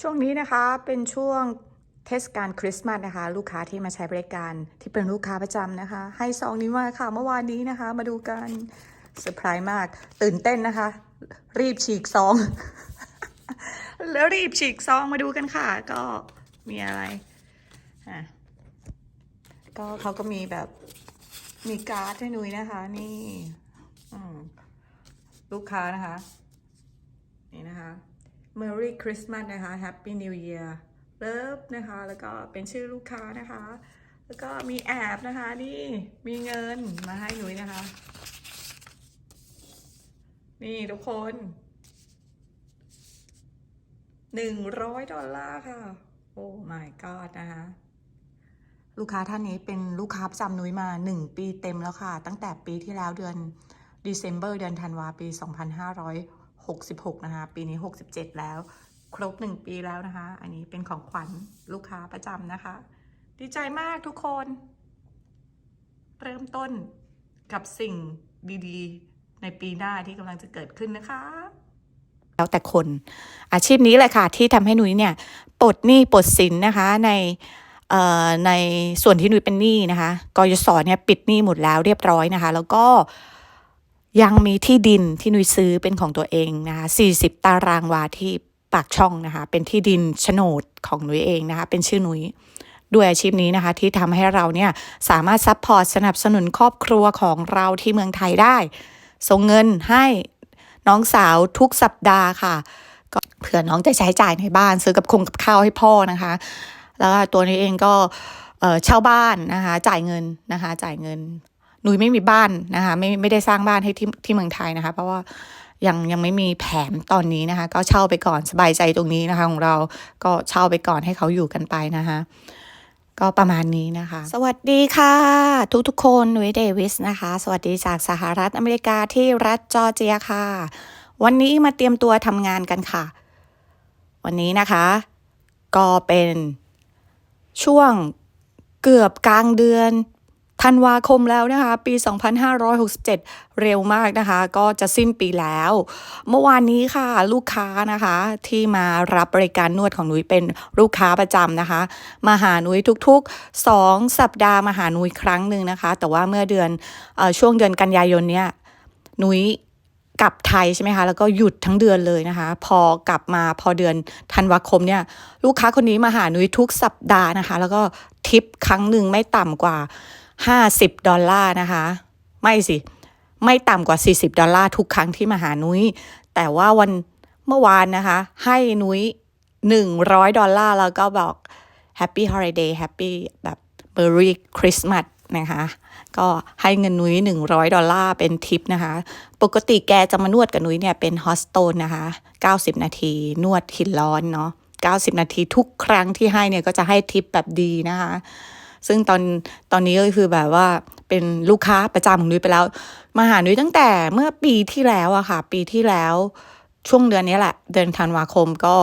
ช่วงนี้นะคะเป็นช่วงเทศกาลคริสต์มาสนะคะ ลูกค้าที่มาใช้บริการที่เป็นลูกค้าประจำนะคะ ให้ซองนี้มาค่ะเมื่อวานนี้นะคะ มาดูกันเซอร์ไพรส์มาก ตื่นเต้นนะคะ รีบฉีกซอง แล้วรีบฉีกซองมาดูกันค่ะ ก็มีอะไรอะก็เขาก็มีแบบมีการ์ดให้หนุ้ยนะคะ นี่ลูกค้านะคะ นี่นะคะ Merry Christmas นะคะ Happy New Year Love นะคะ แล้วก็เป็นชื่อลูกค้านะคะ แล้วก็มีแอบนะคะ นี่ มีเงินมาให้หนุยนะคะ นี่ทุกคนหนึ่งร้อยดอลลาร์ค่ะ โอ้ my god นะคะลูกค้าท่านนี้เป็นลูกค้าประจำนุ้ยมาหนึ่งปีเต็มแล้วค่ะ ตั้งแต่ปีที่แล้วเดือน December เดือนธันวาปี 66 นะคะ ปีนี้ 67 แล้ว ครบ 1 ปีแล้วนะคะ อันนี้เป็นของขวัญลูกค้าประจำนะคะ ดีใจมากทุกคน เริ่มต้นกับสิ่งดีๆ ในปีหน้าที่กำลังจะเกิดขึ้นนะคะแล้วแต่คน อาชีพนี้แหละค่ะ ที่ทำให้หนุ้ยเนี่ยปลดหนี้ปลดสินนะคะในในส่วนที่หนุยเป็นหนี้นะคะกยศเนี่ยปิดหนี้หมดแล้วเรียบร้อยนะคะ แล้วก็ ยังมีที่ดินที่หนุยซื้อเป็นของตัวเองนะคะ40 ตารางวาที่ปากช่องนะคะ เป็นที่ดินโฉนดของหนุยเองนะคะ เป็นชื่อหนุยด้วยอาชีพนี้นะคะที่ทำให้เราเนี่ยสามารถซัพพอร์ตสนับสนุนครอบครัวของเราที่เมืองไทยได้ ส่งเงินให้น้องสาวทุกสัปดาห์ค่ะ ก็เผื่อน้องจะใช้จ่ายในบ้าน ซื้อกับคงกับข้าวให้พ่อนะคะ แล้วก็ตัวนี้เองก็เช่าบ้านนะคะ จ่ายเงินนะคะ จ่ายเงิน นุยไม่มีบ้านนะคะไม่ไม่ได้สร้างบ้านให้ที่ที่เมืองไทยนะคะ เพราะว่ายังยังไม่มีแผนตอนนี้นะคะ ก็เช่าไปก่อนสบายใจตรงนี้นะคะ ของเราก็เช่าไปก่อนให้เขาอยู่กันไปนะคะก็ประมาณนี้นะคะ สวัสดีค่ะ ทุกทุกคนหนุยเดวิสนะคะ สวัสดีจากสหรัฐอเมริกาที่รัฐจอร์เจียค่ะ วันนี้มาเตรียมตัวทำงานกันค่ะ วันนี้นะคะ ก็เป็นช่วงเกือบกลางเดือน ธันวาคมแล้วนะคะ ปี 2567 เร็วมากนะคะ ก็จะสิ้นปีแล้ว เมื่อวานนี้ค่ะ ลูกค้านะคะ ที่มารับบริการนวดของนุ้ยเป็นลูกค้าประจำนะคะ มาหานุ้ยทุกๆ 2 สัปดาห์มาหานุ้ยครั้งหนึ่งนะคะ แต่ว่าเมื่อเดือนออช่วงเดือนกันยายนเนี่ยนุ้ยกลับไทยใช่ไหมคะ แล้วก็หยุดทั้งเดือนเลยนะคะ พอกลับมาพอเดือนธันวาคมเนี่ย ลูกค้าคนนี้มาหานุ้ยทุกสัปดาห์นะคะ แล้วก็ทิปครั้งหนึ่งไม่ต่ำกว่า 50 ดอลลาร์นะคะ ไม่สิ ไม่ต่ำกว่า 40 ดอลลาร์ทุกครั้งที่มาหานุ้ย แต่ว่าวันเมื่อวานนะคะ ให้นุ้ย 100 ดอลลาร์แล้วก็บอก Happy Holiday Happy แบบ Merry Christmas นะคะ ก็ให้เงินนุ้ย 100 ดอลลาร์เป็นทิปนะคะ ปกติแกจะมานวดกับนุ้ยเนี่ยเป็นฮอสโตนนะคะ 90 นาทีนวดหินร้อนเนาะ90 นาทีทุกครั้งที่ให้เนี่ยก็จะให้ทิปแบบดีนะคะ ซึ่งตอนตอนนี้ก็คือแบบว่าเป็นลูกค้าประจำของนุ้ยไปแล้ว มาหานุ้ยตั้งแต่เมื่อปีที่แล้วอะค่ะ ปีที่แล้วช่วงเดือนนี้แหละ เดือนธันวาคมก็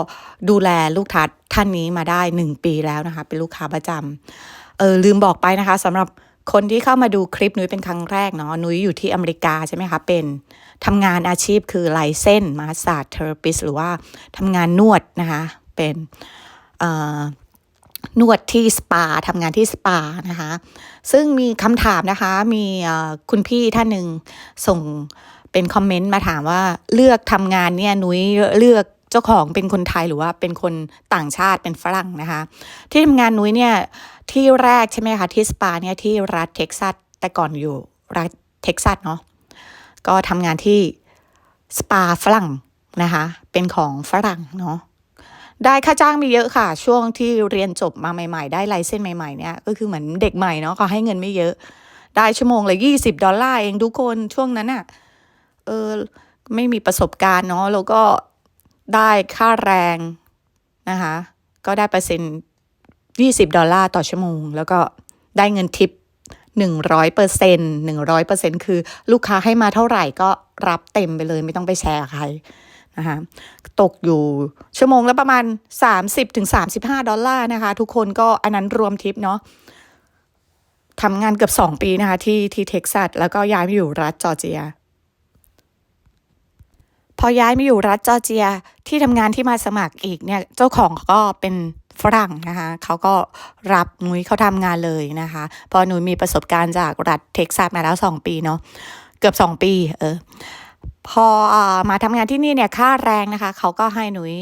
ดูแลลูกค้าท่านนี้มาได้หนึ่งปีแล้วนะคะ เป็นลูกค้าประจำเออลืมบอกไปนะคะสำหรับคนที่เข้ามาดูคลิปนุ้ยเป็นครั้งแรกเนาะนุ้ยอยู่ที่อเมริกาใช่ไหมคะ เป็นทำงานอาชีพคือไลเซนมาส a าเทอร์ปิสหรือว่าทำงานนวดนะคะ เป็นเอ่อ นวดที่สปาทำงานที่สปานะคะ ซึ่งมีคำถามนะคะ มีคุณพี่ท่านหนึ่งส่งเป็นคอมเมนต์มาถามว่าเลือกทำงานเนี่ยนุ้ยเลือกเจ้าของเป็นคนไทยหรือว่าเป็นคนต่างชาติเป็นฝรั่งนะคะ ที่ทำงานนุ้ยเนี่ยที่แรกใช่ไหมคะที่สปาเนี่ยที่รัฐเท็กซัสแต่ก่อนอยู่รัฐเท็กซัสเนาะก็ทำงานที่สปาฝรั่งนะคะ เป็นของฝรั่งเนาะ ได้ค่าจ้างมีเยอะค่ะ ช่วงที่เรียนจบมาใหม่ ๆ ได้ไลเส้นใหม่ๆเนี่ยก็คือเหมือนเด็กใหม่เนาะเขาให้เงินไม่เยอะ ได้ชั่วโมงละยี่สิบดอลลาร์เองทุกคนช่วงนั้นอะเออไม่มีประสบการณ์เนาะแล้วก็ได้ค่าแรงนะคะก็ได้เปอร์เซ็นต์ยี่สิบดอลลาร์ต่อชั่วโมง แล้วก็ได้เงินทิปหนึ่งร้อยเปอร์เซ็นต์หนึ่งร้อยเปอร์เซ็นต์คือ ลูกค้าให้มาเท่าไหร่ก็รับเต็มไปเลยไม่ต้องไปแชร์ใคร นะคะตกอยู่ชั่วโมงละประมาณ 30ถึง35 ดอลลาร์นะคะ ทุกคนก็อันนั้นรวมทิปเนาะทำงานเกือบ 2 ปีนะคะ ที่ที่เท็กซัสแล้วก็ย้ายมาอยู่รัฐจอร์เจีย พอย้ายมาอยู่รัฐจอร์เจียที่ทำงานที่มาสมัครอีกเนี่ย เจ้าของก็เป็นฝรั่งนะคะเขาก็รับนุ้ยเขาทำงานเลยนะคะ พอนุ้ยมีประสบการณ์จากรัฐเท็กซัสมาแล้ว 2 ปีเนาะเกือบ 2 ปี เออ พออมาทำงานที่นี่เนี่ยค่าแรงนะคะ เขาก็ให้หนุย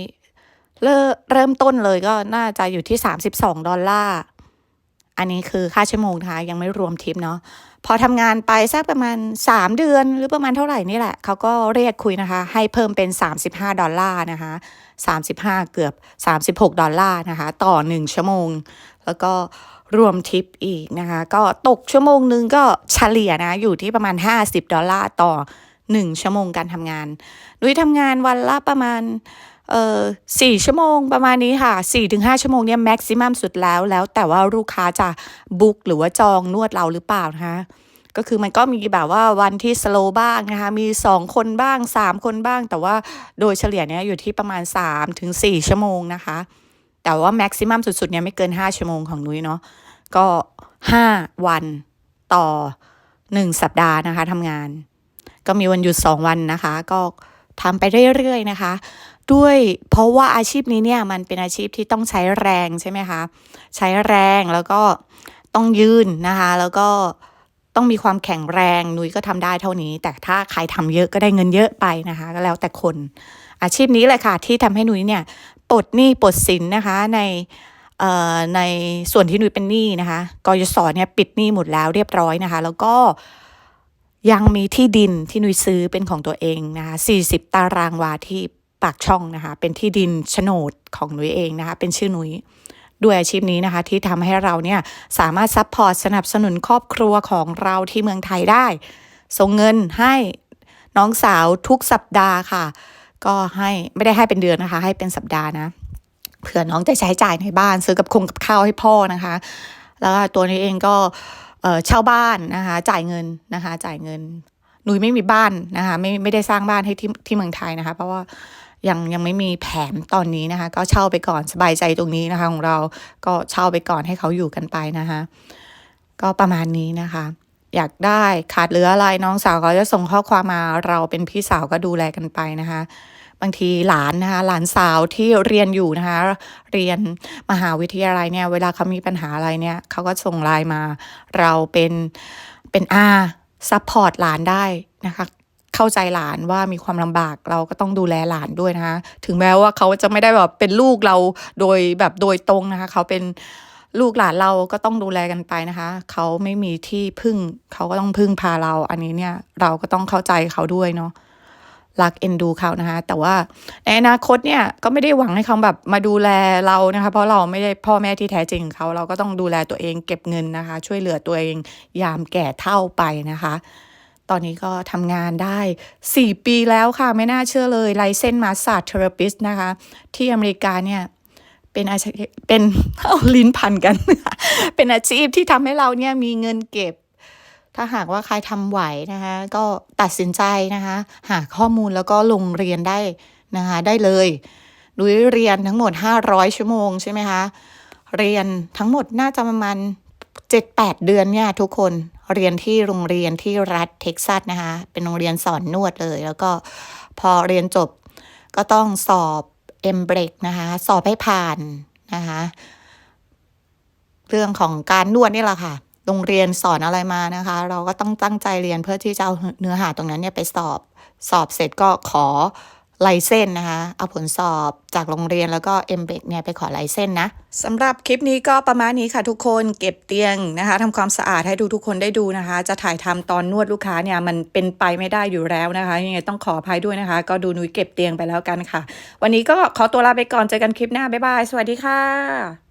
เริ่มเริ่มต้นเลยก็น่าจะอยู่ที่ 32 ดอลลาร์อันนี้คือค่าชั่วโมงนะคะยังไม่รวมทิปเนาะพอทำงานไปสักประมาณ 3 เดือนหรือประมาณเท่าไหร่นี่แหละ เขาก็เรียกคุยนะคะ ให้เพิ่มเป็น 35 ดอลลาร์นะคะ 35 เกือบ 36 ดอลลาร์นะคะ ต่อ 1 ชั่วโมง แล้วก็รวมทิปอีกนะคะ ก็ตกชั่วโมงนึงก็เฉลี่ยนะ อยู่ที่ประมาณ 50 ดอลลาร์ต่อ 1 ชั่วโมงการทำงานนุ้ยทำงานวันละประมาณเอ่อสี่ชั่วโมงประมาณนี้ค่ะสี่ถึงห้าชั่วโมงเนี่ยแม็กซิมัมสุดแล้วแล้วแต่ว่าลูกค้าจะบุ๊กหรือว่าจองนวดเราหรือเปล่านะคะก็คือมันก็มีแบบว่าวันที่สโลบ้างนะคะ มีสองคนบ้างสามคนบ้าง แต่ว่าโดยเฉลี่ยเนี่ยอยู่ที่ประมาณสามถึงสี่ชั่วโมงนะคะ แต่ว่าแม็กซิมัมสุดๆเนี่ยไม่เกินห้าชั่วโมงของนุ้ยเนาะก็ห้าวันต่อหนึ่งสัปดาห์นะคะทำงาน ก็มีวันหยุดสองวันนะคะ ก็ทำไปเรื่อยๆนะคะ ด้วยเพราะว่าอาชีพนี้เนี่ยมันเป็นอาชีพที่ต้องใช้แรงใช่ไหมคะใช้แรงแล้วก็ต้องยืนนะคะ แล้วก็ต้องมีความแข็งแรงนุ้ยก็ทำได้เท่านี้ แต่ถ้าใครทำเยอะก็ได้เงินเยอะไปนะคะ ก็แล้วแต่คน อาชีพนี้แหละค่ะที่ทำให้นุ้ยเนี่ยปลดหนี้ปลดสินนะคะในในส่วนที่นุ้ยเป็นหนี้นะคะกยศเนี่ยปิดหนี้หมดแล้วเรียบร้อยนะคะ แล้วก็ ยังมีที่ดินที่นุ้ยซื้อเป็นของตัวเองนะคะ40 ตารางวาที่ปากช่องนะคะ เป็นที่ดินโฉนดของนุ้ยเองนะคะ เป็นชื่อนุ้ยด้วยอาชีพนี้นะคะ ที่ทำให้เราเนี่ยสามารถซัพพอร์ตสนับสนุนครอบครัวของเราที่เมืองไทยได้ ส่งเงินให้น้องสาวทุกสัปดาห์ค่ะ ก็ให้ไม่ได้ให้เป็นเดือนนะคะ ให้เป็นสัปดาห์นะเผื่อน้องจะใช้จ่ายในบ้านซื้อกับคงกับข้าวให้พ่อนะคะ แล้วตัวนี้เองก็ เออเช่าบ้านนะคะจ่ายเงินนะคะจ่ายเงินหนุยไม่มีบ้านนะคะไม่ไม่ได้สร้างบ้านให้ที่ที่เมืองไทยนะคะ เพราะว่ายังยังไม่มีแผนตอนนี้นะคะ ก็เช่าไปก่อนสบายใจตรงนี้นะคะของเราก็เช่าไปก่อนให้เขาอยู่กันไปนะคะ ก็ประมาณนี้นะคะ อยากได้ขาดเหลืออะไรน้องสาวก็จะส่งข้อความมาเราเป็นพี่สาวก็ดูแลกันไปนะคะ บางทีหลานนะคะหลานสาวที่เรียนอยู่นะคะเรียนมหาวิทยาลัยเนี่ยเวลาเขามีปัญหาอะไรเนี่ยเขาก็ส่งไลน์มา เราเป็นเป็นอาซัพพอร์ตหลานได้นะคะเข้าใจหลานว่ามีความลำบากเราก็ต้องดูแลหลานด้วยนะคะถึงแม้ว่าเขาจะไม่ได้แบบเป็นลูกเราโดยแบบโดยตรงนะคะ เขาเป็นลูกหลานเราก็ต้องดูแลกันไปนะคะ เขาไม่มีที่พึ่ง เขาก็ต้องพึ่งพาเรา อันนี้เนี่ยเราก็ต้องเข้าใจเขาด้วยเนาะ รักเอ็นดูเขานะคะ แต่ว่าในอนาคตเนี่ยก็ไม่ได้หวังให้เขาแบบมาดูแลเรานะคะ เพราะเราไม่ได้พ่อแม่ที่แท้จริงของเขา เราก็ต้องดูแลตัวเองเก็บเงินนะคะ ช่วยเหลือตัวเองยามแก่เท่าไปนะคะ ตอนนี้ก็ทำงานได้ 4 ปีแล้วค่ะ ไม่น่าเชื่อเลยไลเซนมาสา g เทอราปิสนะคะ ที่อเมริกาเนี่ยเป็นอาชีพเป็นเอาลิ้นพันกัน เป็นอาชีพที่ทำให้เราเนี่ยมีเงินเก็บ ถ้าหากว่าใครทำไหวนะคะก็ตัดสินใจนะคะหาข้อมูลแล้วก็ลงเรียนได้นะคะได้เลยดุยเรียนทั้งหมด 500 ชั่วโมงใช่ไหมคะเรียนทั้งหมดน่าจะประมาณ 7-8 เดือนเนี่ยทุกคนเรียนที่โรงเรียนที่รัฐเท็กซัสนะคะ เป็นโรงเรียนสอนนวดเลย แล้วก็พอเรียนจบก็ต้องสอบเอ็มเบรกนะคะ สอบให้ผ่านนะคะ เรื่องของการนวดนี่แหละค่ะ โรงเรียนสอนอะไรมานะคะ เราก็ต้องตั้งใจเรียนเพื่อที่จะเอาเนื้อหาตรงนั้นเนี่ยไปสอบสอบเสร็จก็ขอไลเส้นนะคะ เอาผลสอบจากโรงเรียนแล้วก็เอ็มเบกเนี่ยไปขอไลเส้นนะสำหรับคลิปนี้ก็ประมาณนี้ค่ะทุกคนเก็บเตียงนะคะทำความสะอาดให้ดูทุกคนได้ดูนะคะ จะถ่ายทำตอนนวดลูกค้าเนี่ยมันเป็นไปไม่ได้อยู่แล้วนะคะยังไงต้องขออภัยด้วยนะคะ ก็ดูนุ้ยเก็บเตียงไปแล้วกันค่ะ วันนี้ก็ขอตัวลาไปก่อนเจอกันคลิปหน้าบ๊ายบายสวัสดีค่ะ